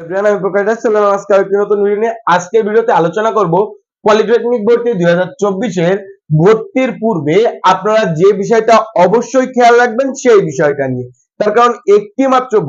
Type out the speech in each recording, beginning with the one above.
আমি আজকে ভিডিওতে আলোচনা করব পলিটেকনিক ভর্তি দুই হাজার ভর্তির পূর্বে আপনারা যে বিষয়টা অবশ্যই খেয়াল রাখবেন সেই বিষয়টা নিয়ে। তার কারণ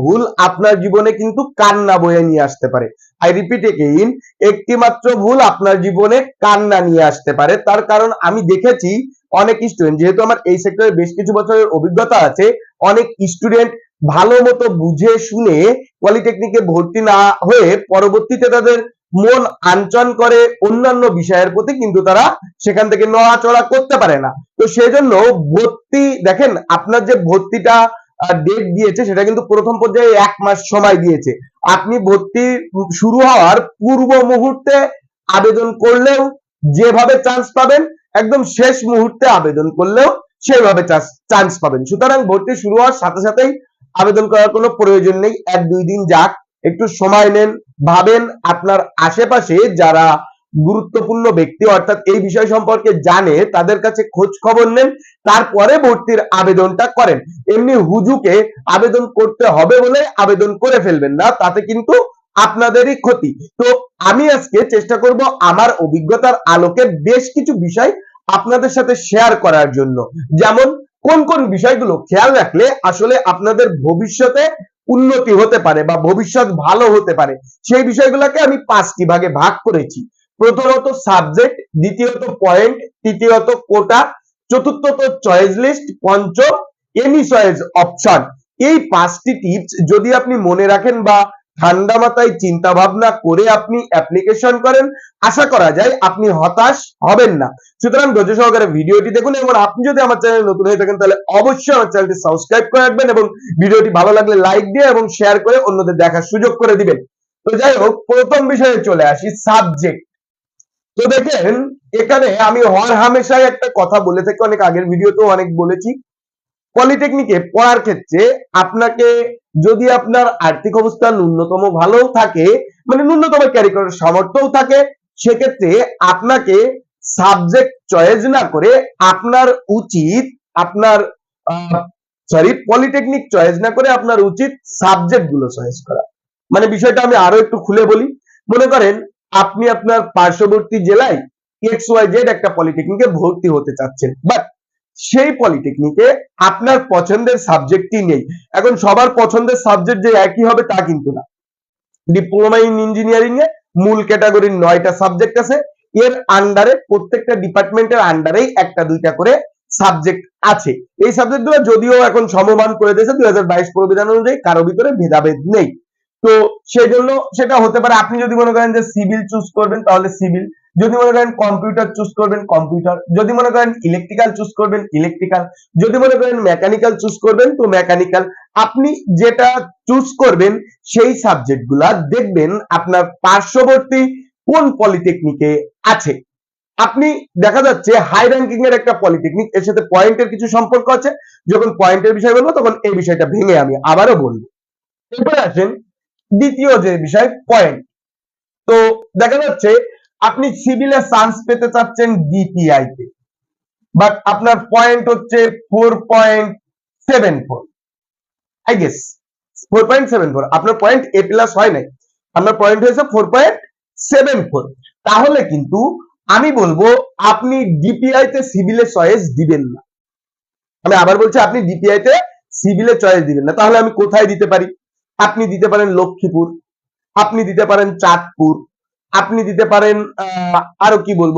ভুল আপনার জীবনে কিন্তু কান্না বয়ে নিয়ে আসতে পারে। আই রিপিট এগেইন একটি মাত্র ভুল আপনার জীবনে কান্না নিয়ে আসতে পারে। তার কারণ, আমি দেখেছি অনেক স্টুডেন্ট যেহেতু আমার এই সেক্টরে বেশ কিছু বছরের অভিজ্ঞতা আছে, অনেক স্টুডেন্ট ভালো মতো বুঝে শুনে পলিটেকনিকে ভর্তি না হয়ে পরবর্তীতে তাদের মন আনচন করে অন্যান্য বিষয়ের প্রতি কিন্তু তারা সেখান থেকে নড়াচড়া করতে পারে না। তো সেজন্য ভর্তি, দেখেন আপনার যে ভর্তিটা ডেট দিয়েছে সেটা কিন্তু প্রথম পর্যায়ে এক মাস সময় দিয়েছে। আপনি ভর্তি শুরু হওয়ার পূর্ব মুহূর্তে আবেদন করলেও যেভাবে চান্স পাবেন, একদম শেষ মুহূর্তে আবেদন করলেও সেভাবে চান্স পাবেন। সুতরাং ভর্তি শুরু হওয়ার সাথে সাথেই আবেদন করার কোনো প্রয়োজন নেই। এক, দুই দিন যাক, একটু সময় নেন। ভাবেন আপনার আশেপাশে যারা গুরুত্বপূর্ণ ব্যক্তি, অর্থাৎ এই বিষয় সম্পর্কে জানে, তাদের কাছে খোঁজ খবর নেন তারপরে ভর্তির আবেদনটা করেন। এমনি হুজুকে আবেদন করতে হবে বলে আবেদন করে ফেলবেন না, তাতে কিন্তু আপনাদেরই ক্ষতি। তো আমি আজকে চেষ্টা করব আমার অভিজ্ঞতার আলোকে বেশ কিছু বিষয় আপনাদের সাথে শেয়ার করার জন্য। যেমন কোন কোন বিষয়গুলো খেয়াল রাখলে আসলে আপনাদের ভবিষ্যতে উন্নতি হতে পারে বা ভবিষ্যৎ ভালো হতে পারে? সেই বিষয়গুলোকে আমি পাঁচটি ভাগে ভাগ করেছি। প্রথমত সাবজেক্ট দ্বিতীয়ত পয়েন্ট তৃতীয়ত কোটা চতুর্থত চয়েস লিস্ট পঞ্চম এনি চয়েস অপশন এই পাঁচটি টিপস যদি আপনি মনে রাখেন বা ঠান্ডা মাথায় চিন্তা ভাবনা করে আপনি অ্যাপ্লিকেশন করেন, আশা করা যায় আপনি হতাশ হবেন না। সুতরাং ধৈর্য সহকারে ভিডিওটি দেখুন এবং আপনি যদি আমার চ্যানেল নতুন হয়ে থাকেন, তাহলে অবশ্যই আমার চ্যানেলটি সাবস্ক্রাইব করে রাখবেন এবং ভিডিওটি ভালো লাগলে লাইক দিয়ে এবং শেয়ার করে অন্যদের দেখার সুযোগ করে দিবেন। তো যাই হোক, প্রথম বিষয়ে চলে আসি সাবজেক্ট তো দেখেন, এখানে আমি হর হামেশাই একটা কথা বলে থাকি, অনেক আগের ভিডিওতেও অনেক বলেছি। পলিটেকনিকে পড়ার ক্ষেত্রে আপনাকে যদি আপনার আর্থিক অবস্থা ন্যূনতম ভালো থাকে মানে ন্যূনতম ক্যারি করার সামর্থ্যও থাকে, সেক্ষেত্রে আপনাকে সাবজেক্ট চয়েস না করে আপনার উচিত আপনার সরি পলিটেকনিক চয়েস না করে আপনার উচিত সাবজেক্টগুলো চয়েস করা। মানে বিষয়টা আমি আরও একটু খুলে বলি। মনে করেন, আপনি আপনার পার্শ্ববর্তী জেলায় এক্স ওয়াই জেড একটা পলিটেকনিকে ভর্তি হতে চাচ্ছেন বাট সেই পলিটেকনিকে আপনার পছন্দের সাবজেক্টই নেই। এখন সবার পছন্দের সাবজেক্ট যে একই হবে তা কিন্তু না। ডিপ্লোমা ইন ইঞ্জিনিয়ারিং এ মূল ক্যাটাগরির নয়টা সাবজেক্ট আছে। এর আন্ডারে প্রত্যেকটা ডিপার্টমেন্টের আন্ডারেই একটা দুইটা করে সাবজেক্ট আছে। এই সাবজেক্টগুলো যদিও এখন সমমান করে দিয়েছে দুই হাজার বাইশ প্রবিধান অনুযায়ী, কারও ভিতরে ভেদাভেদ নেই। তো সেই জন্য সেটা হতে পারে। আপনি যদি মনে করেন যে সিভিল চুজ করবেন, তাহলে সিভিল যদি মনে করেন কম্পিউটার চুজ করবেন কম্পিউটার যদি মনে করেন ইলেকট্রিক্যাল চুজ করবেন ইলেকট্রিক্যাল যদি মনে করেন মেকানিক্যাল চুজ করবেন, তো মেকানিক্যাল আপনি যেটা চুজ করবেন, সেই সাবজেক্টগুলা দেখবেন আপনার পার্শ্ববর্তী কোন পলিটেকনিকে আছে। আপনি দেখা যাচ্ছে হাই র্যাঙ্কিং এর একটা পলিটেকনিক এর সাথে পয়েন্টের কিছু সম্পর্ক আছে। যখন পয়েন্টের বিষয় বলব, তখন এই বিষয়টা ভেঙে আমি আবারও বলব। এরপরে আসেন দ্বিতীয় যে বিষয় পয়েন্ট তো দেখা যাচ্ছে আপনি সিভিলে চান্স পেতে চাচ্ছেন ডিপিআই তে। বাট আপনার পয়েন্ট হচ্ছে four point seven four I guess four point seven four আপনার পয়েন্ট এ প্লাস হয় নাই। আপনার পয়েন্ট হয়েছে ফোর পয়েন্ট সেভেন ফোর তাহলে কিন্তু আমি বলব, আপনি ডিপিআই তে সিভিলে চয়েস দিবেন না। আমি আবার বলছি, আপনি ডিপিআই তে সিভিলে চয়েস দিবেন না। তাহলে আমি কোথায় দিতে পারি? আপনি দিতে পারেন লক্ষ্মীপুর। আপনি দিতে পারেন চাঁদপুর। আপনি দিতে পারেন আরও কি বলব,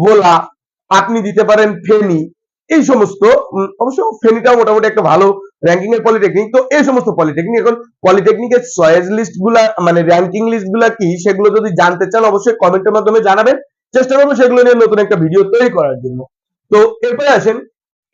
ভোলা, আপনি দিতে পারেন ফেনি, এই সমস্ত অবশ্য ফেনিটাও মোটামুটি একটা ভালো র্যাঙ্কিং এর পলিটেকনিক তো এই সমস্ত পলিটেকনিক এখন পলিটেকনিকের চয়েস লিস্টগুলা মানে র্যাঙ্কিং লিস্টগুলা কি, সেগুলো যদি জানতে চান, অবশ্যই কমেন্টের মাধ্যমে জানাবেন। চেষ্টা করব সেগুলো নিয়ে নতুন একটা ভিডিও তৈরি করার জন্য। তো এরপরে আসেন,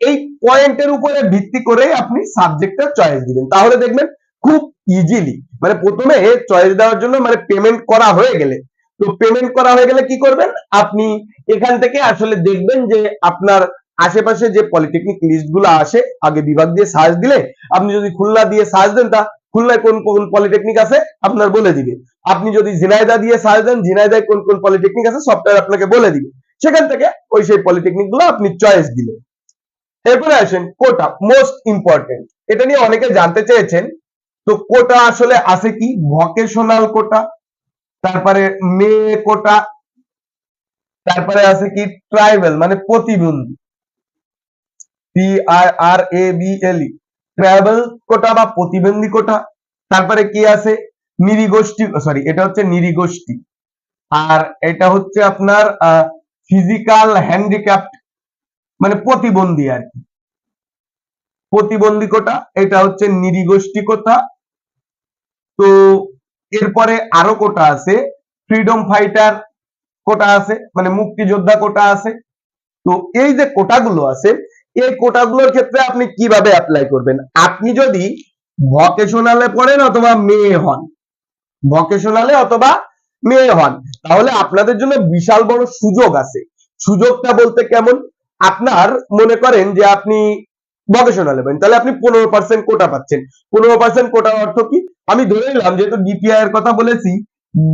এই পয়েন্টের উপরে ভিত্তি করে আপনি সাবজেক্টটা চয়েস দিবেন। তাহলে দেখবেন খুব ইজিলি মানে প্রথমে চয়েস দেওয়ার জন্য মানে পেমেন্ট করা হয়ে গেলে তো পেমেন্ট করা হয়ে গেলে কি করবেন? আপনি এখান থেকে আসলে দেখবেন যে আপনার আশেপাশে যে পলিটেকনিক লিস্টগুলো আসে, আগে বিভাগ দিয়ে সার্চ দিলে আপনি যদি খুলনা দিয়ে সার্চ দেন তা, খুলনায় কোন কোন পলিটেকনিক আছে? আপনার বলে দিবে। আপনি যদি ঝিনাইদা দিয়ে সার্চ দেন, ঝিনাইদায় কোন কোন পলিটেকনিক আছে সফটওয়্যার আপনাকে বলে দিবে। সেখান থেকে ওই সেই পলিটেকনিকগুলো আপনি চয়েস দিলেন। এরপরে আসেন কোটা মোস্ট ইম্পর্টেন্ট এটা নিয়ে অনেকে জানতে চেয়েছেন। তো কোটা আসলে আছে কি? ভকেশনাল কোটা তারপরে মেয়ে কোটা তারপরে আছে কি? ট্রাইবেল মানে প্রতিবন্ধী। P R R A B L E tribal quota বা প্রতিবন্ধী কোটা। তারপরে কি আছে? নিরীগোষ্ঠী সরি এটা হচ্ছে নিরীগোষ্ঠী। আর এটা হচ্ছে আপনার ফিজিক্যাল হ্যান্ডিক্যাপ মানে প্রতিবন্ধী আর কি। প্রতিবন্ধী কোটা, এটা হচ্ছে নিরিগোষ্ঠী কোটা। তো এরপরে আরও কোটা আছে ফ্রিডম ফাইটার কোটা আছে মানে মুক্তিযোদ্ধা কোটা আছে। তো এই যে কোটাগুলো আছে, এই কোটাগুলোর ক্ষেত্রে আপনি কীভাবে অ্যাপ্লাই করবেন? আপনি যদি ভকেশনালে পড়েন অথবা মেয়ে হন ভকেশনালে অথবা মেয়ে হন, তাহলে আপনাদের জন্য বিশাল বড় সুযোগ আছে। সুযোগটা বলতে কেমন? আপনার মনে করেন যে আপনি ভকেশনালে পড়েন তাহলে আপনি পনেরো পার্সেন্ট কোটা পাচ্ছেন। পনেরো পার্সেন্ট কোটার অর্থ কি? আমি ধরে নিলাম, যেহেতু ডিটিআই এর কথা বলেছি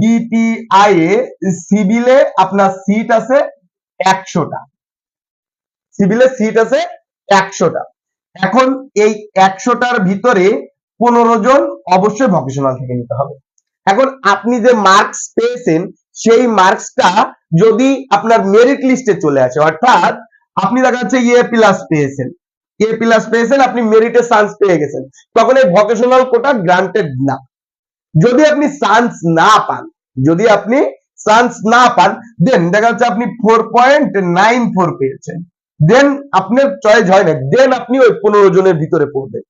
ডিটিআই এ সিভিলে আপনার সিট আছে একশোটা। সিভিলে সিট আছে একশোটা। এখন এই একশোটার ভিতরে পনেরো জন অবশ্যই ভকেশনাল থেকে নিতে হবে। এখন আপনি যে মার্কস পেয়েছেন, সেই মার্কসটা যদি আপনার মেরিট লিস্টে চলে আসে, অর্থাৎ আপনি দেখা যাচ্ছে এ প্লাস পেয়েছেন। এ প্লাস পেয়েছেন, আপনি মেরিটে চান্স পেয়ে গেছেন। তখন এই ভকেশনাল কোটা গ্রান্টেড না। যদি আপনি চান্স না পান, যদি আপনি চান্স না পান দেন দেখা যাচ্ছে আপনি ফোর পয়েন্ট নাইন ফোর পেয়েছেন। দেন আপনার চয়েস হয় না। দেন আপনি ওই পনেরো জনের ভিতরে পড়বেন।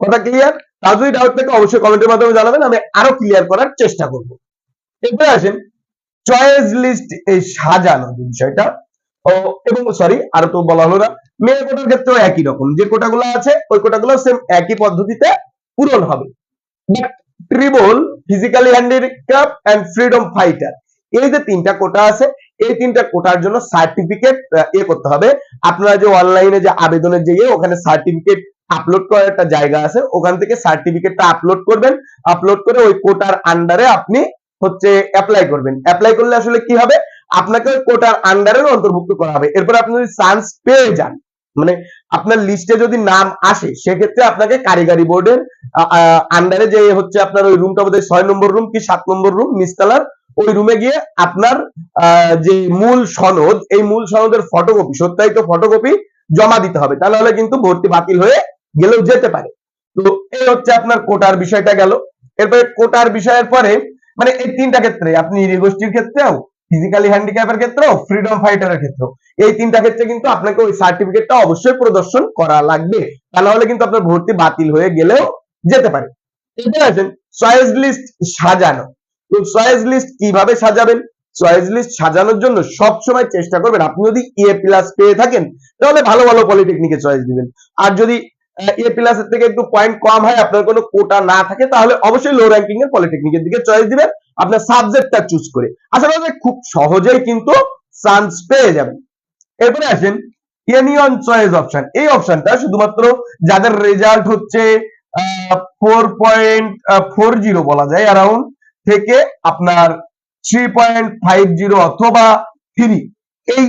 কথা ক্লিয়ার তার যদি ডাউট থাকে, অবশ্যই কমেন্টের মাধ্যমে জানাবেন। আমি আরও ক্লিয়ার করার চেষ্টা করব। এরপরে আসেন চয়েস লিস্ট এই সাজানো বিষয়টা। ও, এবং সরি আর তো বলা হলো না। মেয়ে কোটার ক্ষেত্রেও একই রকম। যে কোটাগুলো আছে, ওই কোটাগুলো সেম একই পদ্ধতিতে পূরণ হবে। Tribal physically handicap and freedom fighter এই যে তিনটা কোটা আছে, এই তিনটা কোটার জন্য সার্টিফিকেট এ করতে হবে। আপনারা যে অনলাইনে যে আবেদনের যে ইয়ে ওখানে সার্টিফিকেট আপলোড করার একটা জায়গা আছে, ওখান থেকে সার্টিফিকেটটা আপলোড করবেন। আপলোড করে ওই কোটার আন্ডারে আপনি হচ্ছে অ্যাপ্লাই করবেন। অ্যাপ্লাই করলে আসলে কি হবে? আপনাকে ওই কোটার আন্ডারে অন্তর্ভুক্ত করা হবে। এরপর আপনি যদি চান্স পেয়ে যান মানে আপনার লিস্টে যদি নাম আসে, সেক্ষেত্রে আপনাকে কারিগরি বোর্ডের আন্ডারে যে হচ্ছে আপনার ওই রুমটা বোধহয় ছয় নম্বর রুম কি সাত নম্বর রুম নিস্তালার ওই রুমে গিয়ে আপনার যে মূল সনদ, এই মূল সনদের ফটোকপি সত্যায়িত ফটোকপি জমা দিতে হবে। তাহলে কিন্তু ভর্তি বাতিল হয়ে গেলেও যেতে পারে। তো এই হচ্ছে আপনার কোটার বিষয়টা গেল। এরপরে কোটার বিষয়ের পরে মানে এই তিনটা ক্ষেত্রে, আপনি গোষ্ঠীর ক্ষেত্রেও ফিজিক্যালি হ্যান্ডিক্যাপের ক্ষেত্রেও ফ্রিডম ফাইটারের ক্ষেত্রেও। এই তিনটা ক্ষেত্রে কিন্তু আপনাকে ওই সার্টিফিকেটটা অবশ্যই প্রদর্শন করা লাগবে। তা নাহলে কিন্তু আপনার ভর্তি বাতিল হয়ে গেলেও যেতে পারে। এরপরে আছেন চয়েস লিস্ট সাজানো। তো চয়েস লিস্ট কীভাবে সাজাবেন? চয়েস লিস্ট সাজানোর জন্য সব সময় চেষ্টা করবেন। আপনি যদি এ প্লাস পেয়ে থাকেন, তাহলে ভালো ভালো পলিটেকনিকে চয়েস দিবেন। আর যদি এ প্লাস এর থেকে একটু পয়েন্ট কম হয়, আপনার কোনো কোটা না থাকে, তাহলে অবশ্যই লো র্যাঙ্কিং এর পলিটেকনিকের দিকে চয়েস দিবেন, আপনার সাবজেক্টটা চুজ করে। আশা করা খুব সহজেই কিন্তু চান্স পেয়ে যাবেন। এরপরে আসেন ইউনিয়ন চয়েস অপশন এই অপশনটা শুধুমাত্র যাদের রেজাল্ট হচ্ছে ফোর পয়েন্ট ফোর জিরো বলা যায় অ্যারাউন্ড থেকে আপনার থ্রি পয়েন্ট ফাইভ জিরো অথবা থ্রি এই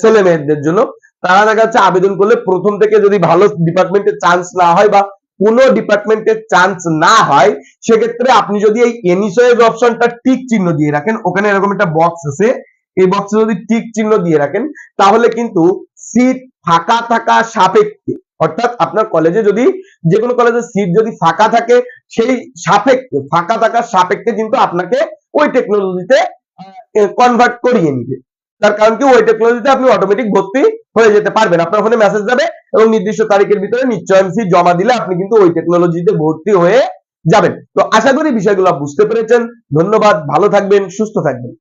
ছেলে মেয়েদের জন্য তারা দেখা যাচ্ছে আবেদন করলে প্রথম থেকে যদি ভালো ডিপার্টমেন্টে চান্স না হয় বা কোন ডিপার্টমেন্টে চান্স না হয়, সেক্ষেত্রে আপনি যদি এই এনিসয়েজ অপশনটা টিক চিহ্ন দিয়ে রাখেন, ওখানে এরকম একটা বক্স আছে, এই বক্সে যদি টিক চিহ্ন দিয়ে রাখেন, তাহলে কিন্তু সিট ফাঁকা থাকা সাপেক্ষে, অর্থাৎ আপনার কলেজে যদি যে কোনো কলেজের সিট যদি ফাঁকা থাকে, সেই সাপেক্ষে, ফাঁকা থাকার সাপেক্ষে কিন্তু আপনাকে ওই টেকনোলজিতে কনভার্ট করিয়ে নিবে। তার কারণ কি? ওই টেকনোলজিতে আপনি অটোমেটিক ভর্তি হয়ে যেতে পারবেন। আপনার ফোনে মেসেজ যাবে এবং নির্দিষ্ট তারিখের ভিতরে নিশ্চয়ন সি জমা দিলে আপনি কিন্তু ওই টেকনোলজিতে ভর্তি হয়ে যাবেন। তো আশা করি বিষয়গুলো বুঝতে পেরেছেন। ধন্যবাদ। ভালো থাকবেন, সুস্থ থাকবেন।